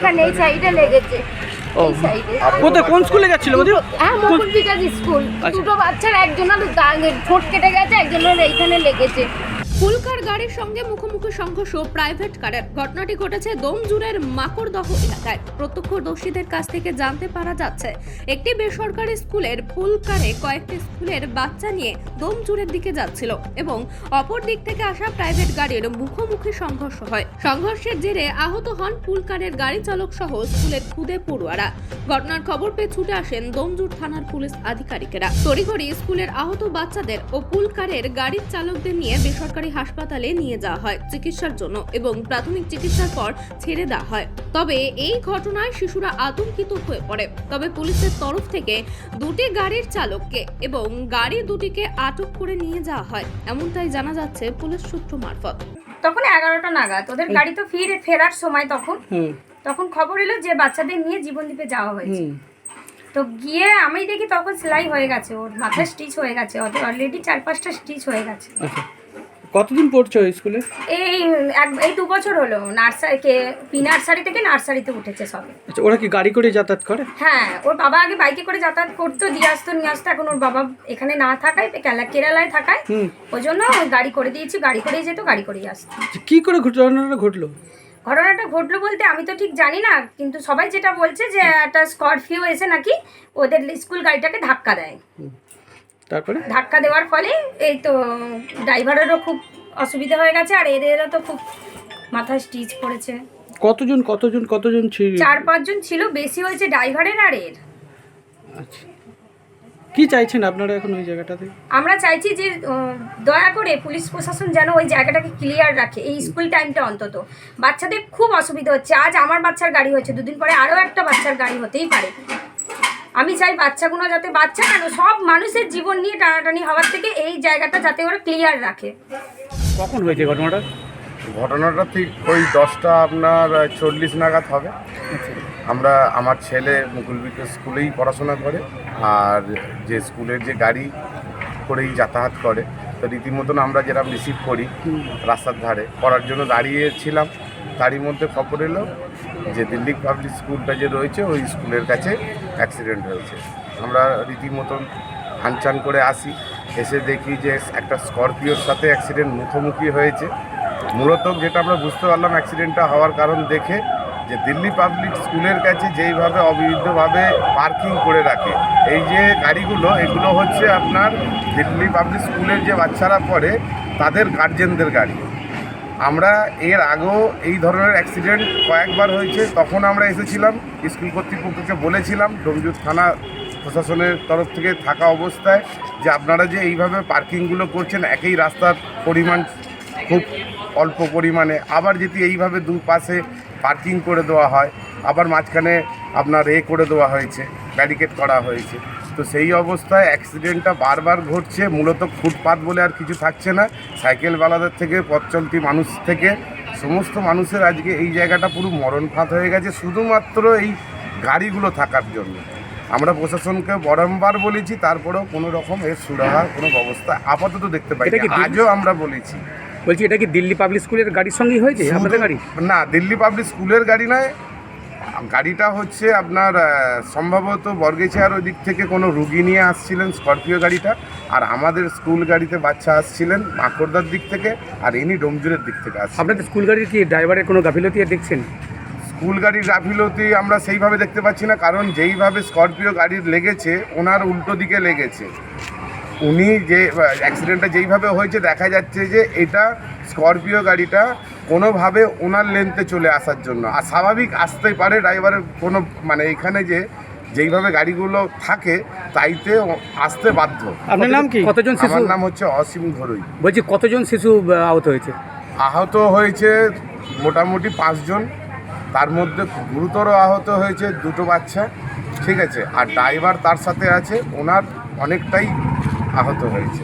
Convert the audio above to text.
এখানে এই সাইডে লেগেছে। কোথায় কোন স্কুলে যাচ্ছিল হ্যাঁ মোহন বিকাশ স্কুল। দুটো বাচ্চার একজনের ঠোঁট কেটে গেছে একজনের এইখানে লেগেছে। ফুলকার গাড়ির সঙ্গে মুখোমুখি সংঘর্ষ প্রাইভেট কারের। ঘটনাটি ঘটেছে দমজুরের মাকড়দহ এলাকায়। প্রত্যক্ষদর্শীদের কাছ থেকে জানতে পারা যাচ্ছে, একটি বেসরকারি স্কুলের ফুলকারে কয়েকটি স্কুলের বাচ্চা নিয়ে দমজুরের দিকে যাচ্ছিল এবং অপর দিক থেকে আসা প্রাইভেট গাড়ির মুখোমুখি সংঘর্ষ হয়। সংঘর্ষের জেরে আহত হন ফুলকারের গাড়ি চালক সহ স্কুলের খুদে পড়ুয়ারা। ঘটনার খবর পেয়ে ছুটে আসেন দমজুর থানার পুলিশ আধিকারিকেরা। তড়িঘড়ি স্কুলের আহত বাচ্চাদের ও ফুলকারের গাড়ির চালকদের নিয়ে বেসরকারি হাসপাতালে নিয়ে যাওয়া হয় চিকিৎসার জন্য এবং প্রাথমিক চিকিৎসার পর ছেড়ে দেওয়া হয়। তবে এই ঘটনায় শিশুরা আতঙ্কিত হয়ে পড়ে। তবে পুলিশের তরফ থেকে দুটি গাড়ির চালককে এবং গাড়ি দুটিকে আটক করে নিয়ে যাওয়া হয়। এমনটাই জানা যাচ্ছে পুলিশ সূত্র মারফত। তখন এগারোটা নাগাদ। ওদের গাড়ি তো ফিরে ফেরার সময় তখন। তখন খবর এলো যে বাচ্চাদের নিয়ে জীবনদ্বীপে যাওয়া হয়েছে। তো গিয়ে আমি দেখি তখন সেলাই হয়ে গেছে। ওর মাথায় স্টিচ হয়ে গেছে। অলরেডি চার পাঁচটা স্টিচ হয়ে গেছে। আচ্ছা। কতদিন পড়ছো স্কুলে? এই এক এই দু বছর হলো নার্সারি কে পি নার্সারি থেকে নার্সারিতে উঠেছে সবে। আচ্ছা ওরা কি গাড়ি করে যাতায়াত করে? হ্যাঁ ওর বাবা আগে বাইকে করে যাতায়াত করতো দিয়ে আসতো নিয়ে আসতো এখন ওর বাবা এখানে না থাকায় কেলা- কেরালায় থাকায়। হুম। ওই জন্য গাড়ি করে দিয়েছি গাড়ি করেই যেত গাড়ি করেই আসতো। আচ্ছা, কি করে ঘটনাটা ঘটলো? ঘটনাটা ঘটলো বলতে আমি তো ঠিক জানি না কিন্তু সবাই যেটা বলছে যে একটা স্করপিও এসে নাকি ওদের স্কুল গাড়িটাকে ধাক্কা দেয়। তারপরে? ধাক্কা দেওয়ার ফলে এই তো ড্রাইভারেরও খুব অসুবিধা হয়ে গেছে আর এদেরও তো খুব মাথায় স্টিচ পড়েছে। কতজন কতজন কতজন ছিল? চার পাঁচজন ছিল বেশি হয়েছে ড্রাইভারের আর এর। আচ্ছা। কি চাইছেন আপনারা এখন ওই জায়গাটাতে? আমরা চাইছি যে দয়া করে পুলিশ প্রশাসন যেন ওই জায়গাটাকে ক্লিয়ার রাখে এই স্কুল টাইমটা অন্তত। বাচ্চাদের খুব অসুবিধা হচ্ছে আজ আমার বাচ্চার গাড়ি হচ্ছে দুদিন পরে আরও একটা বাচ্চার গাড়ি হতেই পারে। আমি চাই বাচ্চাগুলো যাতে বাচ্চা কেন সব মানুষের জীবন নিয়ে টানাটানি হওয়ার থেকে এই জায়গাটা যাতে ওরা ক্লিয়ার রাখে। কখন হয়েছে ঘটনাটা? ঘটনাটা ঠিক ওই দশটা আপনার চল্লিশ নাগাদ হবে। আমরা আমার ছেলে মুকুল বিকাশ স্কুলেই পড়াশোনা করে আর যে স্কুলের যে গাড়ি করেই যাতায়াত করে তো রীতিমতন আমরা যেরকম রিসিভ করি রাস্তার ধারে করার জন্য দাঁড়িয়েছিলাম। তারই মধ্যে খবর এলো যে দিল্লি পাবলিক স্কুলটা যে রয়েছে, ওই স্কুলের কাছে অ্যাক্সিডেন্ট হয়েছে। আমরা রীতিমতন হানচান করে আসি, এসে দেখি যে একটা স্করপিওর সাথে অ্যাক্সিডেন্ট মুখোমুখি হয়েছে। মূলত যেটা আমরা বুঝতে পারলাম অ্যাক্সিডেন্টটা হওয়ার কারণ দেখে যে দিল্লি পাবলিক স্কুলের কাছে যেইভাবে অবিরুদ্ধভাবে পার্কিং করে রাখে, এই যে গাড়িগুলো, এগুলো হচ্ছে আপনার দিল্লি পাবলিক স্কুলের যে বাচ্চারা পড়ে, তাদের গার্জেনদের গাড়ি। আমরা এর আগেও এই ধরনের অ্যাক্সিডেন্ট কয়েকবার হয়েছে, তখন আমরা এসেছিলাম, স্কুল কর্তৃপক্ষকে বলেছিলাম ডোমজুর থানা প্রশাসনের তরফ থেকে থাকা অবস্থায়, যে আপনারা যে এইভাবে পার্কিংগুলো করছেন, একই রাস্তার পরিমাণ খুব অল্প পরিমাণে, আবার যদি এইভাবে দুপাশে পার্কিং করে দেওয়া হয়, আবার মাঝখানে আপনার এ করে দেওয়া হয়েছে ব্যারিকেড করা হয়েছে। তো সেই অবস্থায় অ্যাক্সিডেন্টটা বারবার ঘটছে। মূলত ফুটপাত বলে আর কিছু থাকছে না। সাইকেলওয়ালাদের থেকে পথ চলতি মানুষ থেকে সমস্ত মানুষের আজকে এই জায়গাটা পুরো মরণ ফাঁদ হয়ে গেছে শুধুমাত্র এই গাড়িগুলো থাকার জন্য। আমরা প্রশাসনকে বারংবার বলেছি তারপরেও কোনো রকম এর সুরাহা কোনো ব্যবস্থা আপাতত দেখতে পাই আজও আমরা বলেছি। বলছি এটা কি দিল্লি পাবলিক স্কুলের গাড়ির সঙ্গেই হয়েছে? আপনাদের গাড়ি? না দিল্লি পাবলিক স্কুলের গাড়ি নয় গাড়িটা হচ্ছে আপনার সম্ভবত বর্গেছিয়ার ওই দিক থেকে কোনো রুগী নিয়ে আসছিলেন স্করপিও গাড়িটা আর আমাদের স্কুল গাড়িতে বাচ্চা আসছিলেন মাকড়দার দিক থেকে আর ইনি ডোমজুরের দিক থেকে আসছেন আপনাদের স্কুল গাড়ির কি ড্রাইভারের কোনো গাফিলতি দেখছেন? স্কুল গাড়ির গাফিলতি আমরা সেইভাবে দেখতে পাচ্ছি না কারণ যেইভাবে স্করপিও গাড়ির লেগেছে ওনার উল্টো দিকে লেগেছে। উনি যে অ্যাক্সিডেন্টটা যেইভাবে হয়েছে দেখা যাচ্ছে যে এটা স্করপিও গাড়িটা কোনোভাবে ওনার লেনতে চলে আসার জন্য। আর স্বাভাবিক আসতেই পারে ড্রাইভারের কোনো মানে এখানে যে যেইভাবে গাড়িগুলো থাকে তাইতে আসতে বাধ্য। আপনার নাম কি? কতজন শিশু? আমার নাম হচ্ছে অসীম ঘরুই। বলছি কতজন শিশু আহত হয়েছে? আহত হয়েছে মোটামুটি পাঁচজন। তার মধ্যে গুরুতর আহত হয়েছে দুটো বাচ্চা ঠিক আছে? আর ড্রাইভার তার সাথে আছে ওনার অনেকটাই আহত হয়েছে।